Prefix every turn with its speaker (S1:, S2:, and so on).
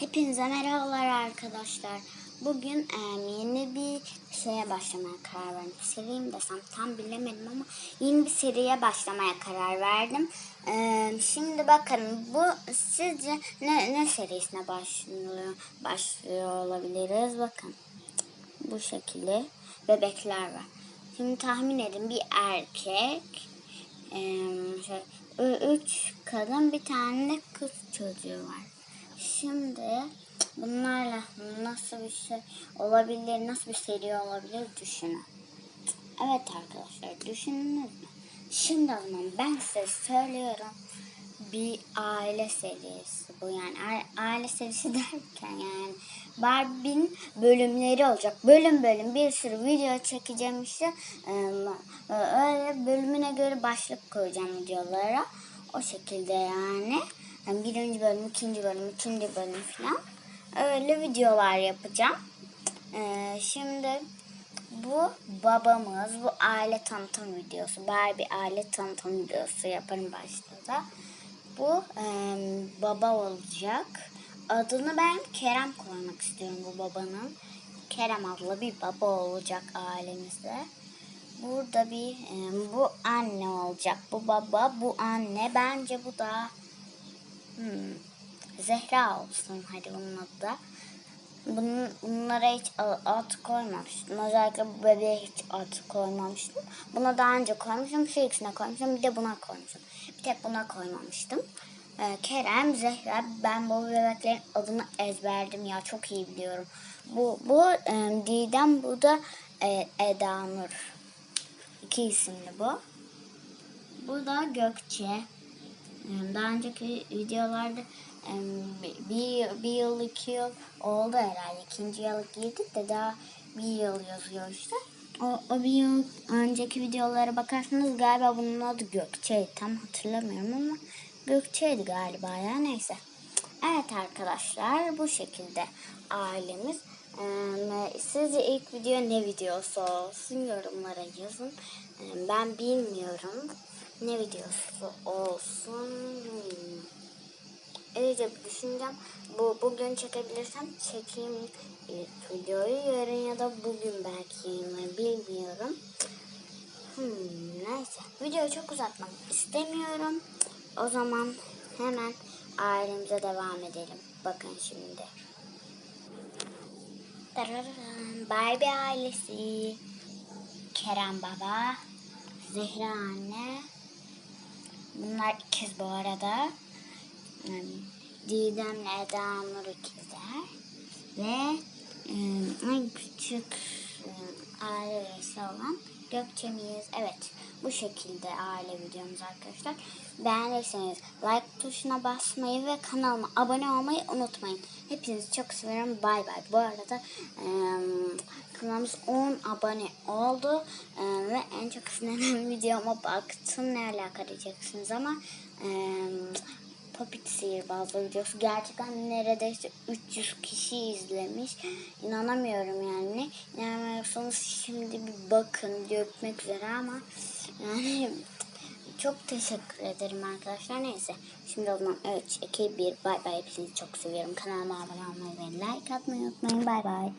S1: Hepinize merhabalar arkadaşlar. Bugün em, yeni bir şeye başlamaya karar verdim. Seri mi desem tam bilemedim ama yeni bir seriye başlamaya karar verdim. Em, şimdi bakın bu sizce ne, ne serisine başlıyor, başlıyor olabiliriz? Bakın bu şekilde bebekler var. Şimdi tahmin edin bir erkek, şey, ü- üç kadın bir tane kız çocuğu var. Şimdi bunlarla nasıl bir şey olabilir, nasıl bir seri olabilir düşünün. Evet arkadaşlar düşündünüz mü? Şimdi o zaman ben size söylüyorum. Bir aile serisi bu yani aile serisi derken yani Barbie'nin bölümleri olacak. Bölüm bölüm bir sürü video çekeceğim işte. Ee, Öyle bölümüne göre başlık koyacağım videolara. O şekilde yani. Yani birinci bölüm, ikinci bölüm, ikinci bölüm falan. Öyle videolar yapacağım. Ee, şimdi bu babamız, bu aile tanıtım videosu. Barbie aile tanıtım videosu yaparım başta da. Bu em, baba olacak. Adını ben Kerem koymak istiyorum bu babanın. Kerem adlı bir baba olacak ailemizde. Burada bir em, bu anne olacak. Bu baba, bu anne. Bence bu da hmm, Zehra olsun. Hadi bunun adı da. Bunun, bunlara hiç a- ad koymamıştım. Özellikle bu bebeğe hiç ad koymamıştım. Buna daha önce koymuştum. Şu ikisine koymuştum. Bir de buna koymuştum. Bir tek buna koymamıştım. Ee, Kerem, Zehra. Ben bu bebeklerin adını ezberledim ya. Çok iyi biliyorum. Bu, bu e, Didem, bu da e, Eda Nur. İki isimli bu. Bu da Gökçe. Daha önceki videolarda bir- bir, yıl iki yıl oldu herhalde. İkinci yıl girdik de daha bir yıl yazıyor işte. O, o bir yıl önceki videolara bakarsanız galiba bunun adı Gökçe'ydi. Tam hatırlamıyorum ama Gökçe'ydi galiba ya neyse. Evet arkadaşlar bu şekilde ailemiz. Ee, sizce ilk video ne videosu olsun yorumlara yazın. Ben bilmiyorum ne videosu olsun. Hmm. Düşüneceğim. Bu bugün çekebilirsem çekeyim ilk videoyu. Yarın ya da bugün belki yayınlarım bilmiyorum. Hmm, neyse. Videoyu çok uzatmak istemiyorum. O zaman hemen ailemize devam edelim. Bakın şimdi. Tararam, Barbie ailesi. Kerem baba. Zehra anne. Bunlar ikiz bu arada. Yani Didem'le Eda Nur ikizler. Ve en küçük aile reisi olan Gökçe'miz. Evet bu şekilde aile videomuz arkadaşlar. Beğendiyseniz like tuşuna basmayı ve kanalıma abone olmayı unutmayın. Hepinizi çok seviyorum. Bay bay. Bu arada e, kanalımız 10 abone oldu. E, ve en çok izlenen videoma baktım. Ne alaka diyeceksiniz ama e, Popit sihirbazlığı videosu gerçekten neredeyse 300 kişi izlemiş. İnanamıyorum yani. Şimdi bir bakın görmek üzere ama yani çok teşekkür ederim arkadaşlar. Neyse şimdi o zaman 3, 2, 1 bay bay. Hepinizi çok seviyorum. Kanalıma abone olmayı ve like atmayı unutmayın. Bay bay.